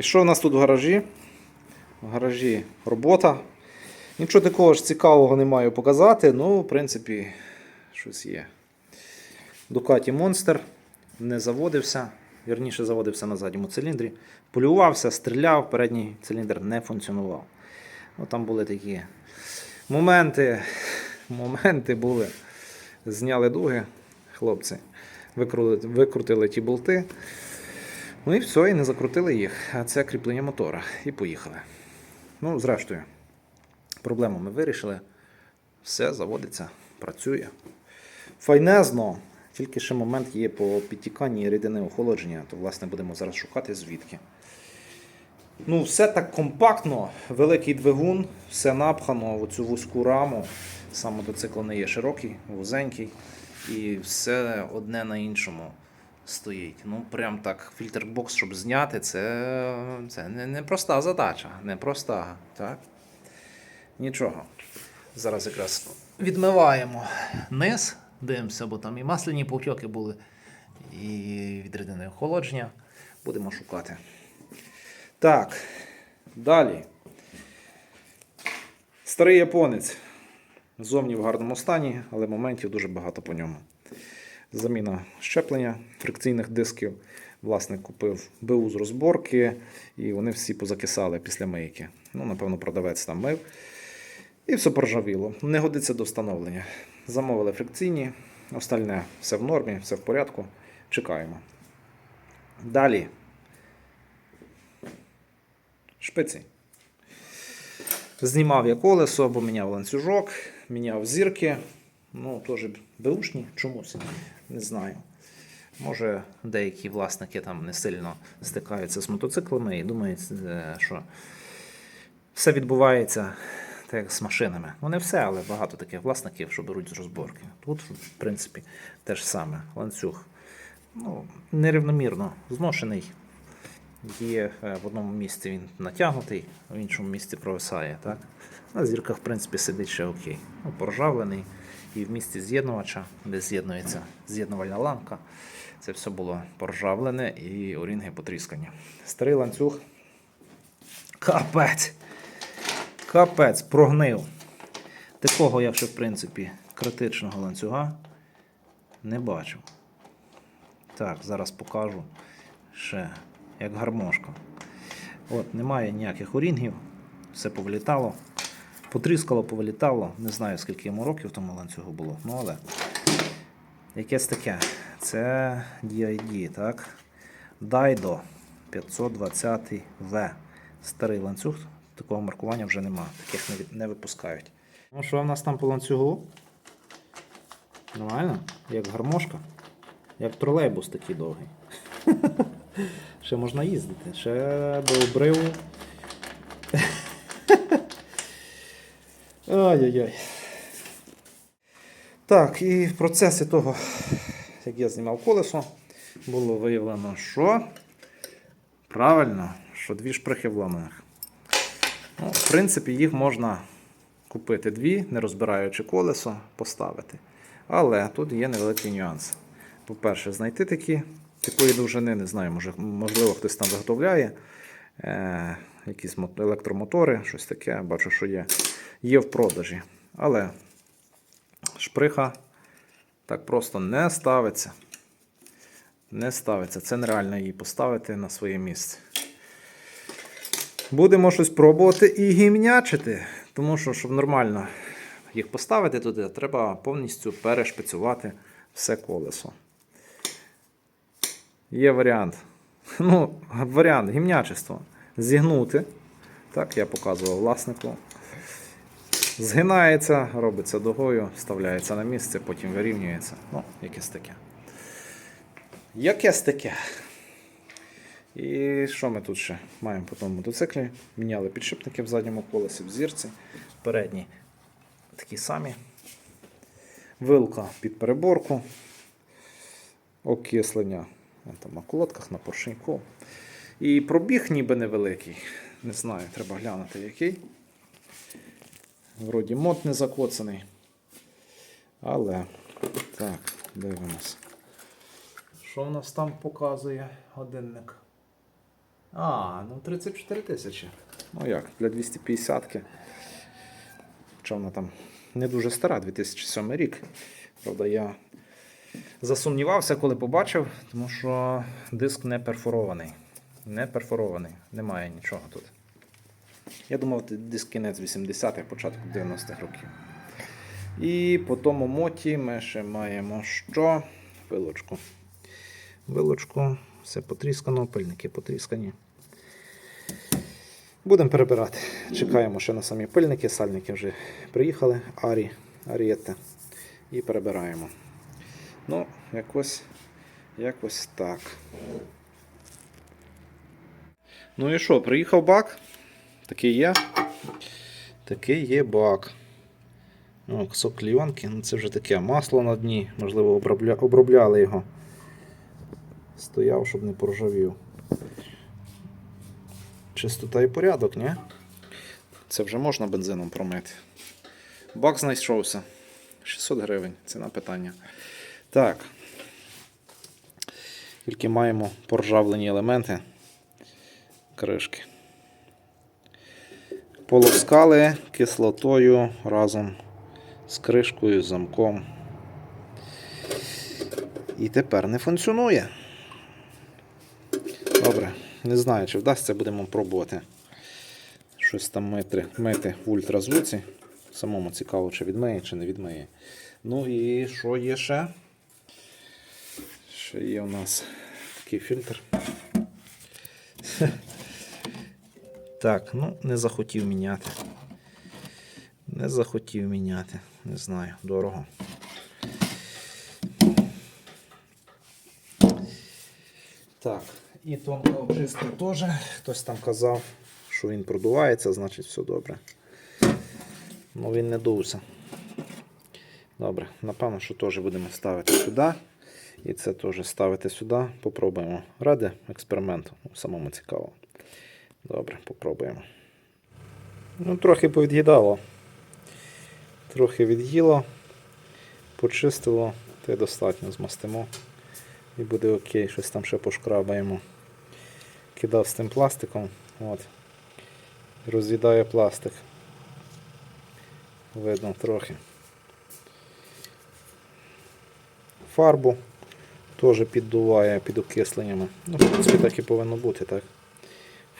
І що в нас тут в гаражі? В гаражі робота. Нічого такого ж цікавого не маю показати, ну, в принципі, щось є. Ducati Monster не заводився, вірніше заводився на задньому циліндрі. Полювався, стріляв, передній циліндр не функціонував. Ну, там були такі моменти, моменти були. Зняли дуги, хлопці, викрутили, викрутили ті болти. Ну і все, і не закрутили їх. А це кріплення мотора. І поїхали. Ну, зрештою, проблему ми вирішили. Все заводиться, працює. Файнезно. Тільки ще момент є по підтіканні рідини охолодження, то власне будемо зараз шукати звідки. Ну, все так компактно, великий двигун, все напхано в цю вузьку раму. Сам мотоцикл не є широкий, вузенький. І все одне на іншому стоїть. Ну, прям так, фільтрбокс, щоб зняти, це, це не, не задача. Не проста. Так? Нічого. Зараз якраз відмиваємо низ, дивимося, бо там і масляні потьоки були, і від рідини охолодження. Будемо шукати. Так, далі. Старий японець. Зовні в гарному стані, але моментів дуже багато по ньому. Заміна щеплення фрикційних дисків. Власник купив БУ з розборки, і вони всі позакисали після мийки. Ну, напевно, продавець там мив. І все поржавіло. Не годиться до встановлення. Замовили фрикційні, остальне все в нормі, все в порядку. Чекаємо. Далі. Шпиці. Знімав я колесо, або міняв ланцюжок, міняв зірки. Ну, теж беушні чомусь. Не знаю. Може, деякі власники там не сильно стикаються з мотоциклами і думають, е, що все відбувається так з машинами. Ну, не все, але багато таких власників, що беруть з розборки. Тут, в принципі, те ж саме. Ланцюг ну, нерівномірно зношений. Є е, в одному місці він натягнутий, в іншому місці провисає. Так? На зірках, в принципі, сидить ще окей. Ну, поржавлений. І в місці з'єднувача, де з'єднується з'єднувальна ламка, це все було поржавлене і орінги потріскані. Старий ланцюг. Капець! Капець, прогнив. Такого я ще, в принципі, критичного ланцюга не бачив. Так, зараз покажу ще як гармошка. От, немає ніяких орінгів, все повилітало. Потріскало, повилітало. Не знаю, скільки йому років тому ланцюгу було. Ну, але якесь таке. Це DID, так? Daido 520V. Старий ланцюг, такого маркування вже нема. Таких не, не випускають. Ну, що в нас там по ланцюгу? Нормально? Як гармошка. Як тролейбус такий довгий. Ще можна їздити, ще до обриву. Ай-яй-яй. Так, і в процесі того, як я знімав колесо, було виявлено, що правильно, що дві шприхи вламаних. Ну, в принципі, їх можна купити дві, не розбираючи колесо, поставити. Але тут є невеликий нюанс. По-перше, знайти такі, такої довжини, не знаю, може, можливо, хтось там виготовляє. Е, якісь електромотори, щось таке, бачу, що є. Є в продажі. Але шприха так просто не ставиться. Не ставиться. Це нереально її поставити на своє місце. Будемо щось пробувати і гімнячити. Тому що, щоб нормально їх поставити туди, треба повністю перешпицювати все колесо. Є варіант. Ну, варіант гімнячество. Зігнути. Так, я показував власнику. Згинається, робиться дугою, вставляється на місце, потім вирівнюється. Ну, якесь таке. Якесь таке. І що ми тут ще маємо по тому мотоциклі? Міняли підшипники в задньому колесі, в зірці, передні такі самі. Вилка під переборку, окислення там на колодках, на поршеньку. І пробіг ніби невеликий. Не знаю, треба глянути який. Вроді мод не закоцаний. Але так, дивимось. Що в нас там показує годинник? А, ну 34 тисячі. Ну як, для 250-ки. Хоча вона там не дуже стара, 2007 рік. Правда, я засумнівався, коли побачив, тому що диск не перфорований. Не перфорований, немає нічого тут. Я думав, це диск кінець 80-х, початку 90-х років. І по тому моті ми ще маємо що? Вилочку. Вилочку, все потріскано, пильники потріскані. Будемо перебирати. Чекаємо ще на самі пильники, сальники вже приїхали, Арі, Арієте. І перебираємо. Ну, якось, якось так. Ну і що, приїхав бак? Такий є. Такий є бак. О, кусок клійонки, ну це вже таке масло на дні, можливо, обробля... обробляли його. Стояв, щоб не поржавів. Чистота і порядок, ні? Це вже можна бензином промити. Бак знайшовся. 600 гривень, ціна питання. Так. Тільки маємо поржавлені елементи кришки. Полоскали кислотою разом з кришкою, замком. І тепер не функціонує. Добре, не знаю, чи вдасться, будемо пробувати щось там мити, мити в ультразвуці. Самому цікаво, чи відмиє, чи не відмиє. Ну і що є ще? Ще є у нас такий фільтр. Так, ну не захотів міняти. Не захотів міняти. Не знаю, дорого. Так, і тонка очистка теж. Хтось там казав, що він продувається, значить все добре. Ну він не дувся. Добре, напевно, що теж будемо ставити сюди. І це теж ставити сюди. Попробуємо. Ради експерименту. Самому цікаво. Добре, попробуємо. Ну, трохи повід'їдало. Трохи від'їло, почистило, та й достатньо змастимо. І буде окей, щось там ще пошкрабаємо. Кидав з тим пластиком. От. Роз'їдає пластик. Видно трохи. Фарбу теж піддуває під окисленнями. Ну, в принципі, так і повинно бути, так?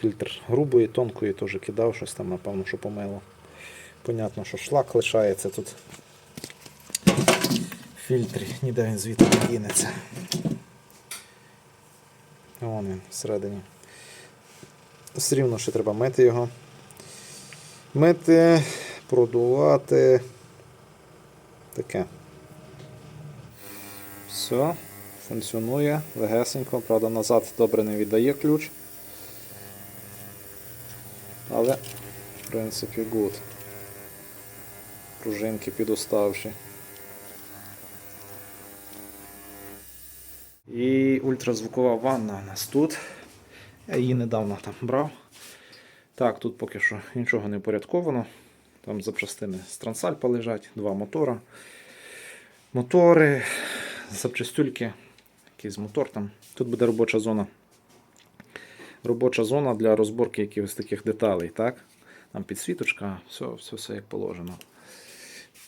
Фільтр грубої, тонкої теж кидав, щось там, напевно, що помило. Понятно, що шлак лишається тут. В фільтрі, ніде він звідти не дінеться. Вон він всередині. Все рівно ще треба мити його. Мити, продувати. Таке. Все, функціонує легесенько, правда, назад добре не віддає ключ. Але, в принципі, good. Пружинки підоставші. І ультразвукова ванна у нас тут. Я її недавно там брав. Так, тут поки що нічого не упорядковано. Там запчастини з трансальпа лежать, два мотора. Мотори, запчастюльки, якийсь мотор там. Тут буде робоча зона. Робоча зона для розборки якихось таких деталей. так? Там підсвіточка, все, все, все як положено.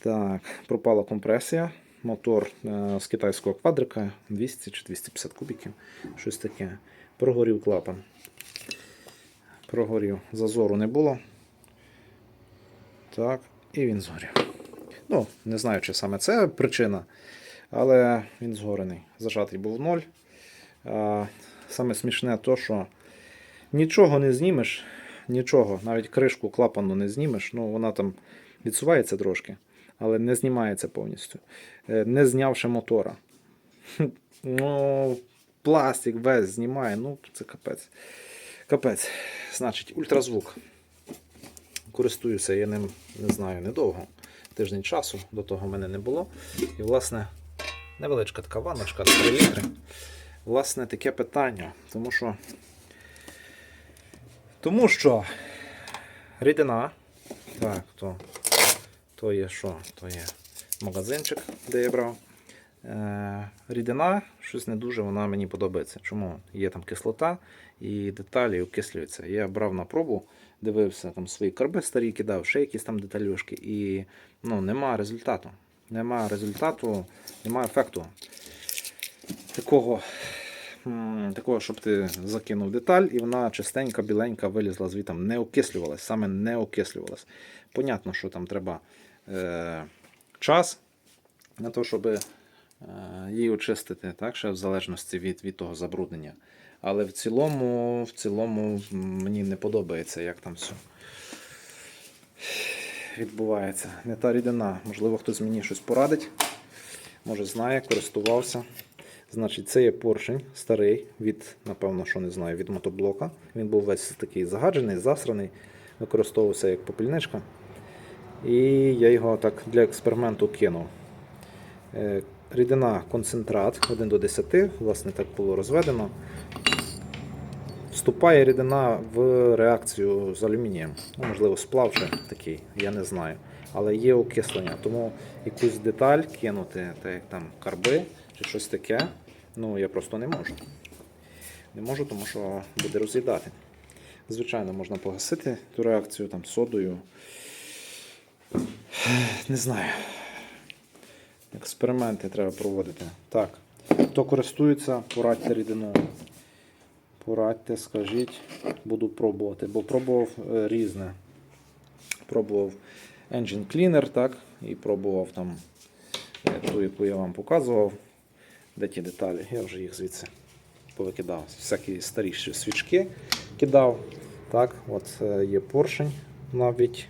Так, пропала компресія. Мотор е, з китайського квадрика 200 чи 250 кубіків. Щось таке. Прогорів клапан. Прогорів. Зазору не було. Так, і він згорів. Ну, не знаю, чи саме це причина, але він згорений. Зажатий був в ноль. Саме смішне то, що нічого не знімеш, нічого, навіть кришку клапану не знімеш, ну вона там відсувається трошки, але не знімається повністю. Е, Не знявши мотора. Ну, пластик весь знімає, ну це капець. Капець. Значить, ультразвук. Користуюся я ним, не знаю, недовго. Тиждень часу, до того в мене не було. І, власне, невеличка така ванночка, 3 літри. Власне, таке питання. Тому що. Тому що рідина. Так, то, то є що? То є магазинчик, де я брав. Е, рідина, щось не дуже вона мені подобається. Чому? Є там кислота і деталі окислюються. Я брав на пробу, дивився там свої карби старі, кидав, ще якісь там детальошки, і ну, нема результату. Нема результату, нема ефекту. Такого, такого, щоб ти закинув деталь, і вона чистенька, біленька вилізла звітом, не окислювалась, саме не окислювалась. Понятно, що там треба е, час на те, щоб е, її очистити, так, ще в залежності від, від того забруднення. Але в цілому, в цілому мені не подобається, як там все відбувається. Не та рідина. Можливо, хтось мені щось порадить. Може знає, користувався. Значить, це є поршень старий від, напевно, що не знаю, від мотоблока. Він був весь такий загаджений, засраний, використовувався як попільничка. І я його так для експерименту кинув. Е, Рідина концентрат 1 до 10, власне, так було розведено. Вступає рідина в реакцію з алюмінієм. Ну, можливо, сплав такий, я не знаю. Але є окислення. Тому якусь деталь кинути, так як там карби чи щось таке, ну я просто не можу. Не можу, тому що буде роз'їдати. Звичайно, можна погасити ту реакцію там содою. Не знаю. Експерименти треба проводити. Так. Хто користується, порадьте рідиною. Порадьте, скажіть, буду пробувати. Бо пробував е, різне. Пробував Engine Cleaner, так, і пробував там е, ту, яку я вам показував. Де ті деталі? Я вже їх звідси повикидав. Всякі старіші свічки кидав. Так, от е, є поршень навіть.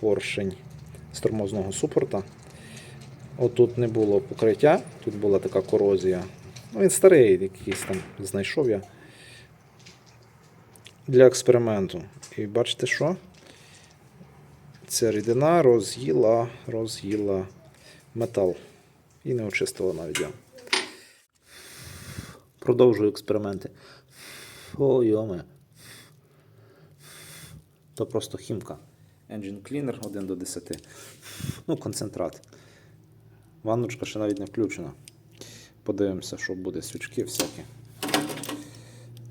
Поршень з тормозного супорта. Отут не було покриття, тут була така корозія. Ну, він старий, якийсь там знайшов я для експерименту. І бачите що? Ця рідина роз'їла, роз'їла метал. І не очистила навіть я. Продовжую експерименти. О, йоме. То просто хімка. Engine Cleaner 1 до 10. Ну, концентрат. Ванночка ще навіть не включена. Подивимося, що буде свічки всякі.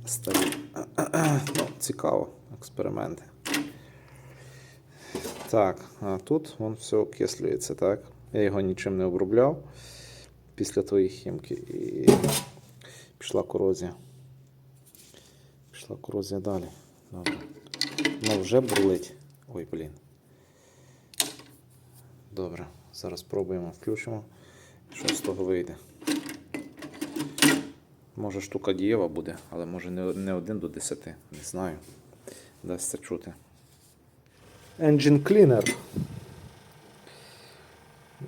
Старі. Ну, цікаво, експерименти. Так, а тут вон все окислюється, так? Я його нічим не обробляв після твоєї хімки і пішла корозія. Пішла корозія далі. Добре. Ну вже бурлить. Ой, блін. Добре, зараз пробуємо, включимо. Що з того вийде. Може штука дієва буде, але може не, 1 до 10. Не знаю. Дасться чути. Engine Cleaner.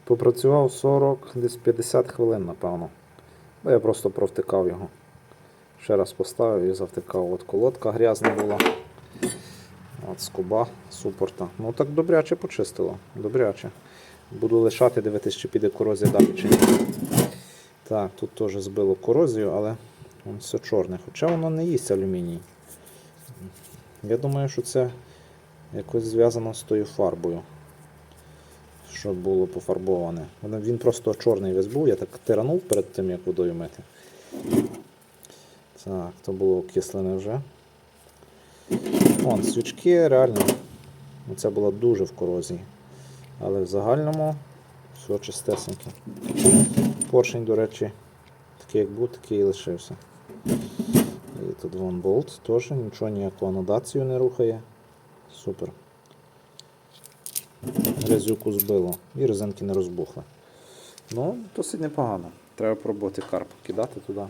Попрацював 40, десь 50 хвилин, напевно. Я просто провтикав його. Ще раз поставив і завтикав. От колодка грязна була. От скоба супорта. Ну так добряче почистило. Добряче. Буду лишати, дивитися, чи піде корозія далі чи ні. Так, тут теж збило корозію, але воно все чорне. Хоча воно не їсть алюміній. Я думаю, що це якось зв'язано з тою фарбою. Що було пофарбоване. Він просто чорний весь був, я так тиранув перед тим, як водою мити. Так, то було окислене вже. Вон, свічки реально. Це було дуже в корозії. Але в загальному все чистесеньке. Поршень, до речі, такий як був, такий і лишився. І тут вон болт теж нічого ніяку анодацію не рухає. Супер. Грязюку збило і резинки не розбухли. Ну, досить непогано. Треба пробувати карп кидати туди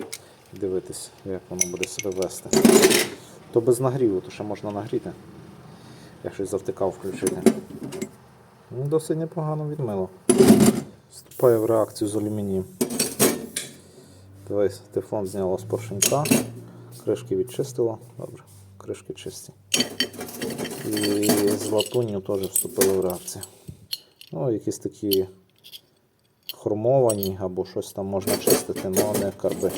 і дивитись, як воно буде себе вести. То без нагріву, то ще можна нагріти. Я щось завтикав включити. Ну, Досить непогано відмило. Вступає в реакцію з алюмінієм. Дивись, тефлон зняло з поршенька, кришки відчистило. Добре, кришки чисті. І з латунню теж вступило в реакцію. Ну, якісь такі хромовані або щось там можна чистити, але не карби.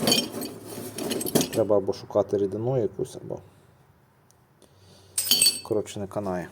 Треба або шукати рідину якусь, або коротше не канає.